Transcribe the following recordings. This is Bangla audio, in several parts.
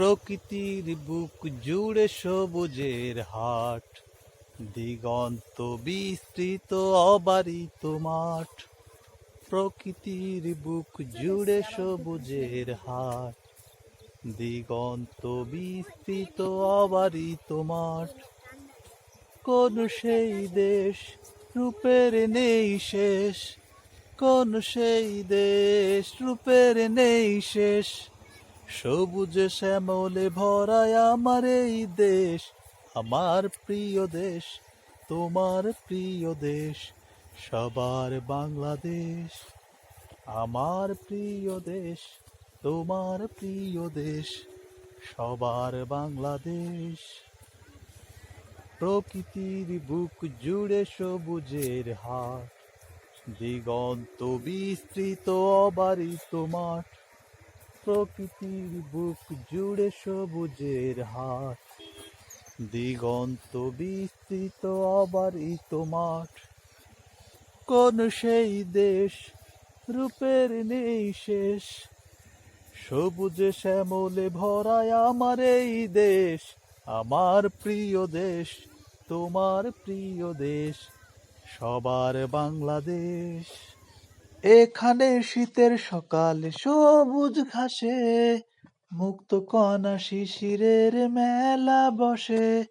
প্রকৃতির বুক জুড়ে সবুজের হাট, দিগন্ত বিস্তৃত অবারিত মাঠ। প্রকৃতির বুক জুড়ে সবুজের হাট, দিগন্ত বিস্তৃত অবারিত মাঠ। কোন সেই দেশ রূপের নেই শেষ? কোন সেই দেশ রূপের নেই শেষ? সবুজ শ্যামলে ভরায় আমার এই দেশ, আমার প্রিয় দেশ, তোমার প্রিয় দেশ, সবার বাংলাদেশ। আমার প্রিয় দেশ, তোমার প্রিয় দেশ, সবার বাংলাদেশ। প্রকৃতির বুক জুড়ে সবুজের হাট দিগন্ত বিস্তৃত অবারিত মাঠ প্রকৃতির বুক জুড়ে সবুজের হাট দিগন্ত বিস্তৃত অবারিত মাঠ। কোন সেই দেশ রূপের নেই শেষ সবুজে শ্যামলে ভরায় আমার এই দেশ। আমার প্রিয় দেশ, তোমার প্রিয় দেশ, সবার বাংলাদেশ। এখানে শীতের সকালে, সবুজ ঘাসে, মুক্ত কণা শিশিরের মেলা বসে।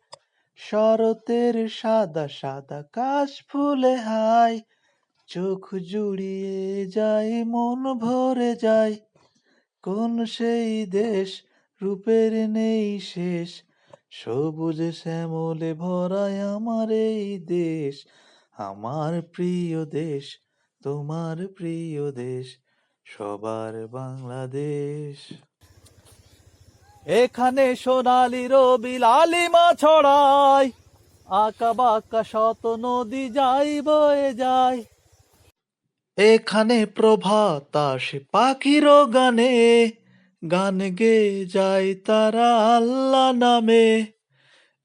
শরতের সাদা সাদা কাশ ফুলে হাই চোখ জুড়িয়ে যায়, মন ভরে যায়। কোন সেই দেশ রূপের নেই শেষ, সবুজ শ্যামলে ভরায় আমার এই দেশ, আমার প্রিয় দেশ। তোমার প্রিয় দেশ, সবার বাংলাদেশ। এখানে সোনালি রবি লালিমা ছড়ায় আঁকা বাঁকা শত নদী যাই বয়ে যায়। এখানে প্রভাত আসে পাখির গানে, গান গে যায় তারা আল্লাহ নামে।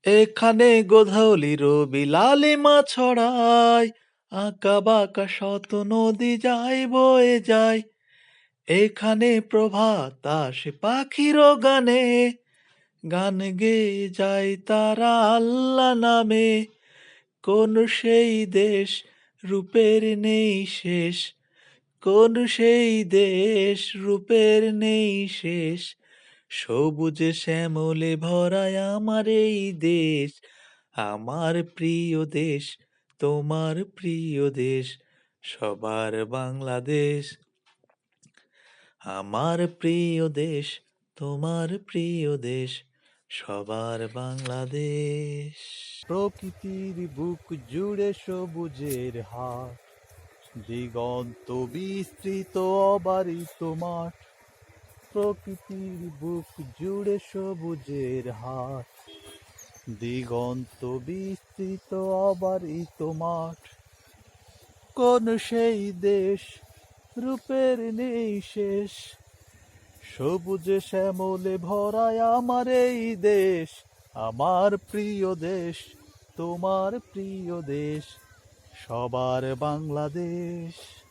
এখানে গোধূলি রবি লালিমা ছড়ায় আঁকা বাঁকা শত নদী যায়, বয়ে যায়। এখানে প্রভাত আসে পাখির গানে। গান গেয়ে যায় তারা আল্লাহ নামে। কোন সেই দেশ রূপের নেই শেষ? কোন সেই দেশ রূপের নেই শেষ? সবুজে শ্যামলে ভরায় আমার এই দেশ। আমার প্রিয় দেশ তোমার প্রিয় দেশ, সবার বাংলাদেশ। আমার প্রিয় দেশ, তোমার প্রিয় দেশ, সবার বাংলাদেশ। প্রকৃতির বুক জুড়ে সবুজের হাট দিগন্ত বিস্তৃত অবারিত মাঠ। প্রকৃতির বুক জুড়ে সবুজের হাট দিগন্ত বিস্তৃত অবারিত মাঠ। কোন সেই দেশ রূপের নেই শেষ সবুজে শ্যামলে ভরায় আমার এই দেশ। আমার প্রিয় দেশ, তোমার প্রিয় দেশ, সবার বাংলাদেশ।